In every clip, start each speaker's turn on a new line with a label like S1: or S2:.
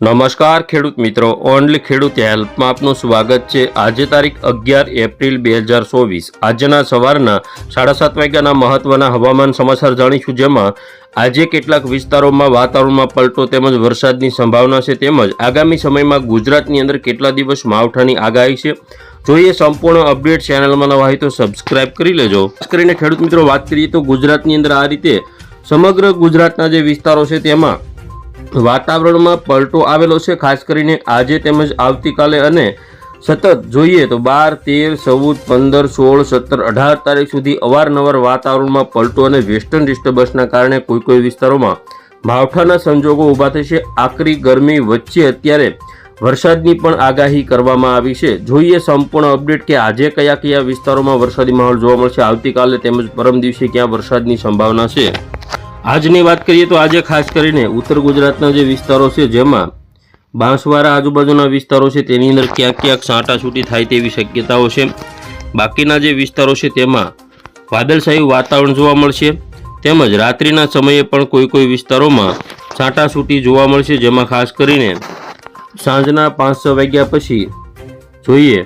S1: નમસ્કાર ખેડૂત મિત્રો, ઓનલી ખેડૂત હેલ્પમાં આપનું સ્વાગત છે. આજે તારીખ અગિયાર એપ્રિલ બે હજાર ચોવીસ. આજના સવારના સાડા સાત વાગ્યાના મહત્વના હવામાન સમાચાર જાણીશું જેમાં આજે કેટલાક વિસ્તારોમાં વાતાવરણમાં પલટો તેમજ વરસાદની સંભાવના છે તેમજ આગામી સમયમાં ગુજરાતની અંદર કેટલા દિવસ માવઠાની આગાહી છે. જોઈએ સંપૂર્ણ અપડેટ ચેનલમાં નવા હોય તો સબસ્ક્રાઇબ કરી લેજો. ખાસ કરીને ખેડૂત મિત્રો, વાત કરીએ તો ગુજરાતની અંદર આ રીતે સમગ્ર ગુજરાતના જે વિસ્તારો છે તેમાં વાતાવરણમાં પલટો આવેલો છે. ખાસ કરીને આજે તેમજ આવતીકાલે અને સતત જોઈએ તો બાર, તેર, ચૌદ, પંદર, સોળ, સત્તર, અઢાર તારીખ સુધી અવારનવાર વાતાવરણમાં પલટો અને વેસ્ટર્ન ડિસ્ટર્બન્સના કારણે કોઈ કોઈ વિસ્તારોમાં માવઠાના સંજોગો ઊભા થશે. આકરી ગરમી વચ્ચે અત્યારે વરસાદની પણ આગાહી કરવામાં આવી છે. જોઈએ સંપૂર્ણ અપડેટ કે આજે કયા કયા વિસ્તારોમાં વરસાદી માહોલ જોવા મળશે. આવતીકાલે તેમજ પરમ દિવસે ક્યાં વરસાદની સંભાવના છે? આજની વાત કરીએ તો આજે ખાસ કરીને ઉત્તર ગુજરાતના જે વિસ્તારો છે, જેમાં બાંસવાડા આજુબાજુના વિસ્તારો છે, તેની અંદર ક્યાંક ક્યાંક છાંટાછૂટી થાય તેવી શક્યતાઓ છે. બાકીના જે વિસ્તારો છે, તેમાં વાદળશાહી વાતાવરણ જોવા મળશે. તેમજ રાત્રિના સમયે પણ કોઈ કોઈ વિસ્તારોમાં છાંટાછૂટી જોવા મળશે, જેમાં ખાસ કરીને સાંજના પાંચ છ વાગ્યા પછી જોઈએ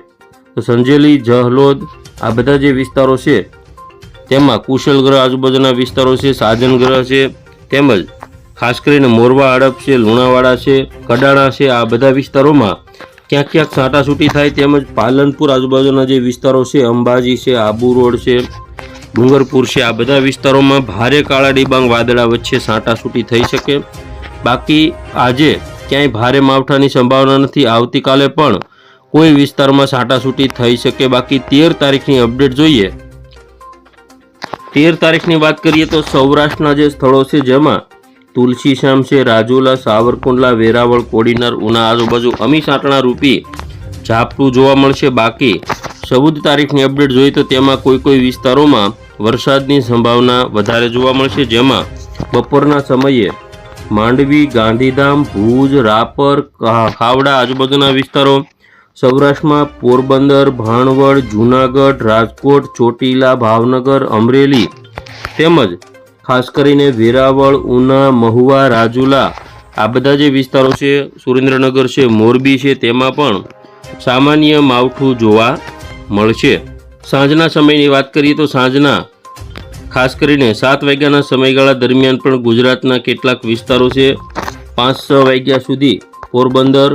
S1: તો સંજેલી, જહલોદ આ બધા જે વિસ્તારો છે તેમાં કુશલ ગ્રહ આજુબાજુના વિસ્તારો છે સાજન ગ્રહ છે, તેમજ ખાસ કરીને મોરવા હડપ છે, લુણાવાડા છે, કડાણા છે, આ બધા વિસ્તારોમાં ક્યાંક ક્યાંક છાંટાછૂટી થાય તેમજ પાલનપુર આજુબાજુના જે વિસ્તારો છે, અંબાજી છે, આબુ રોડ છે, ડુંગરપુર છે, આ બધા વિસ્તારોમાં ભારે કાળા ડિબાંગ વાદળા વચ્ચે છાંટાછૂટી થઈ શકે. બાકી આજે ક્યાંય ભારે માવઠાની સંભાવના નથી. આવતીકાલે પણ કોઈ વિસ્તારમાં છાંટાછૂટી થઈ શકે. બાકી તેર તારીખની અપડેટ જોઈએ તેર તારીખની વાત કરીએ તો સૌરાષ્ટ્રના જે સ્થળો છે જેમાં તુલસીશ્યામ છે, રાજુલા, સાવરકુંડલા, વેરાવળ, કોડીનાર, ઉના, આજુબાજુ અમી સાંટણા રૂપી ઝાપટું જોવા મળશે. બાકી ચૌદ તારીખની અપડેટ જોઈએ તો તેમાં કોઈ કોઈ વિસ્તારોમાં વરસાદની સંભાવના વધારે જોવા મળશે, જેમાં બપોરના સમયે માંડવી, ગાંધીધામ, ભુજ, રાપર ખાવડા આજુબાજુના વિસ્તારો સૌરાષ્ટ્રમાં પોરબંદર, ભાણવડ, જૂનાગઢ, રાજકોટ, ચોટીલા, ભાવનગર, અમરેલી તેમજ ખાસ કરીને વેરાવળ, ઉના, મહુવા, રાજુલા આ બધા જે વિસ્તારો છે, સુરેન્દ્રનગર છે, મોરબી છે, તેમાં પણ સામાન્ય માવઠું જોવા મળશે. સાંજના સમયની વાત કરીએ તો સાંજના ખાસ કરીને સાત વાગ્યાના સમયગાળા દરમિયાન પણ ગુજરાતના કેટલાક વિસ્તારો છે, પાંચ, છ વાગ્યા સુધી પોરબંદર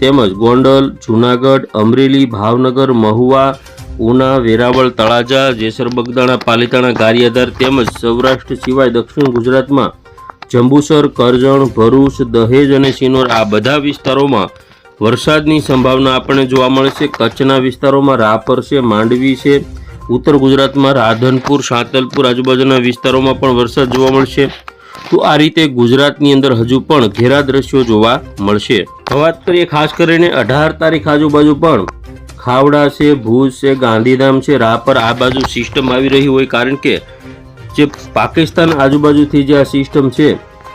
S1: તેમજ ગોંડલ, જૂનાગઢ, અમરેલી, ભાવનગર, મહુવા, ઉના, વેરાવળ, તળાજા, જેસર બગદાણા, પાલીતાણા, ગારિયાધાર તેમજ સૌરાષ્ટ્ર સિવાય દક્ષિણ ગુજરાતમાં જંબુસર, કરજણ, ભરૂચ, દહેજ અને સિનોર આ બધા વિસ્તારોમાં વરસાદની સંભાવના આપણને જોવા મળશે કચ્છના વિસ્તારોમાં રાપર છે, માંડવી છે, ઉત્તર ગુજરાતમાં રાધનપુર, સાંતલપુર આજુબાજુના વિસ્તારોમાં પણ વરસાદ જોવા મળશે. તો આ રીતે ગુજરાતની અંદર હજુ પણ ઘેરા દ્રશ્યો જોવા મળશે. વાત કરીએ ખાસ કરીને અઢાર તારીખ આજુબાજુ પણ ખાવડા છે, ભુજ છે, ગાંધીધામ છે, રાહ પર આ બાજુ સિસ્ટમ આવી રહી હોય કારણ કે જે પાકિસ્તાન આજુબાજુથી જે આ સિસ્ટમ છે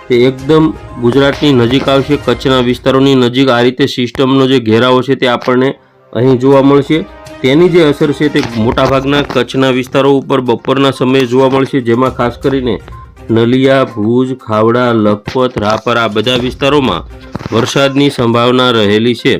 S1: તે એકદમ ગુજરાતની નજીક આવશે, કચ્છના વિસ્તારોની નજીક આ રીતે સિસ્ટમનો જે ઘેરાવો છે તે આપણને અહીં જોવા મળશે. તેની જે અસર છે તે મોટાભાગના કચ્છના વિસ્તારો ઉપર બપોરના સમયે જોવા મળશે, જેમાં ખાસ કરીને નલિયા, ભુજ, ખાવડા, લખપત, રાપર આ બધા વિસ્તારોમાં વરસાદની સંભાવના રહેલી છે.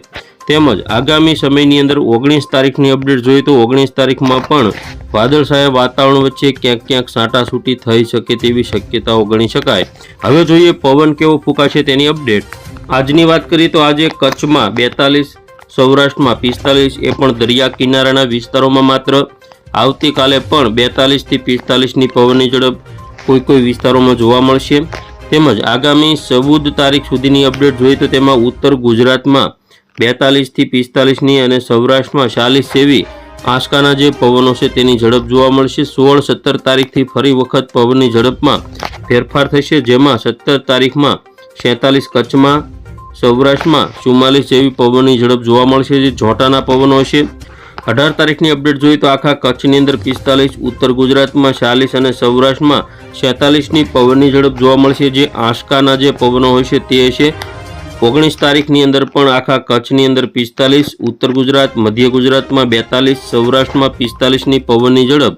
S1: તેમજ આગામી સમયની અંદર ઓગણીસ તારીખની અપડેટ જોઈએ તો ઓગણીસ તારીખમાં પણ વાદળછાયા વાતાવરણ વચ્ચે ક્યાંક ક્યાંક છાંટાછૂટી થઈ શકે તેવી શક્યતાઓ ગણી શકાય. હવે જોઈએ પવન કેવો ફૂંકાશે તેની અપડેટ. આજની વાત કરીએ તો આજે કચ્છમાં બેતાલીસ, સૌરાષ્ટ્રમાં પિસ્તાલીસ, એ પણ દરિયા કિનારાના વિસ્તારોમાં માત્ર આવતીકાલે પણ બેતાલીસથી પિસ્તાલીસની પવનની ઝડપ કોઈ કોઈ વિસ્તારોમાં જોવા મળશે. તેમજ આગામી ચૌદ તારીખ સુધીની અપડેટ જોઈએ તો તેમાં ઉત્તર ગુજરાતમાં બેતાલીસથી પિસ્તાલીસની અને સૌરાષ્ટ્રમાં ચાલીસ જેવી આંચકાના જે પવનો છે તેની ઝડપ જોવા મળશે. સોળ સત્તર તારીખથી ફરી વખત પવનની ઝડપમાં ફેરફાર થશે, જેમાં સત્તર તારીખમાં સેતાલીસ કચ્છમાં, સૌરાષ્ટ્રમાં ચુમ્માલીસ જેવી પવનની ઝડપ જોવા મળશે, જે ઝોટાના પવનો હશે. અઢાર તારીખની અપડેટ જોઈએ તો આખા કચ્છની અંદર પિસ્તાલીસ, ઉત્તર ગુજરાતમાં ચાલીસ અને સૌરાષ્ટ્રમાં છેતાલીસની પવનની ઝડપ જોવા મળશે. જે આંશકાના જે પવનો હોય છે તે હશે ઓગણીસ તારીખની અંદર પણ આખા કચ્છની અંદર પિસ્તાલીસ, ઉત્તર ગુજરાત, મધ્ય ગુજરાતમાં બેતાલીસ, સૌરાષ્ટ્રમાં પિસ્તાલીસની પવનની ઝડપ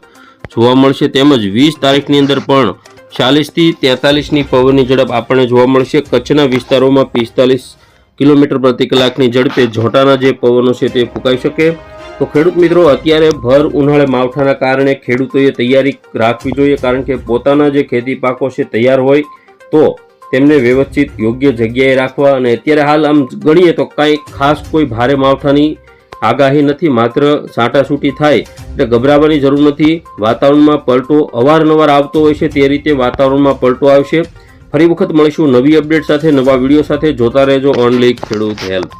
S1: જોવા મળશે. તેમજ વીસ તારીખની અંદર પણ ચાલીસથી તેતાલીસની પવનની ઝડપ આપણને જોવા મળશે. કચ્છના વિસ્તારોમાં પિસ્તાલીસ કિલોમીટર પ્રતિ કલાકની ઝડપે ઝોટાના જે પવનો છે તે ફૂંકાઈ શકે. તો ખેડૂત મિત્રો, અત્યારે ભર ઉનાળે માવઠાના કારણે ખેડૂતોએ તૈયારી રાખવી જોઈએ, કારણ કે પોતાના જે ખેતી પાકો છે તૈયાર હોય, તો તેમને વ્યવસ્થિત યોગ્ય જગ્યાએ રાખવા. અને અત્યારે હાલ આમ ગણીએ તો કાંઈ ખાસ કોઈ ભારે માવઠાની આગાહી નથી, માત્ર સાંટાસૂટી થાય એટલે ગભરાવાની જરૂર નથી. વાતાવરણમાં પલટો અવારનવાર આવતો હોય છે, તે રીતે વાતાવરણમાં પલટો આવશે. ફરી વખત મળીશું નવી અપડેટ સાથે, નવા વીડિયો સાથે. જોતા રહેજો ઓનલી ખેડૂત હેલ્પ.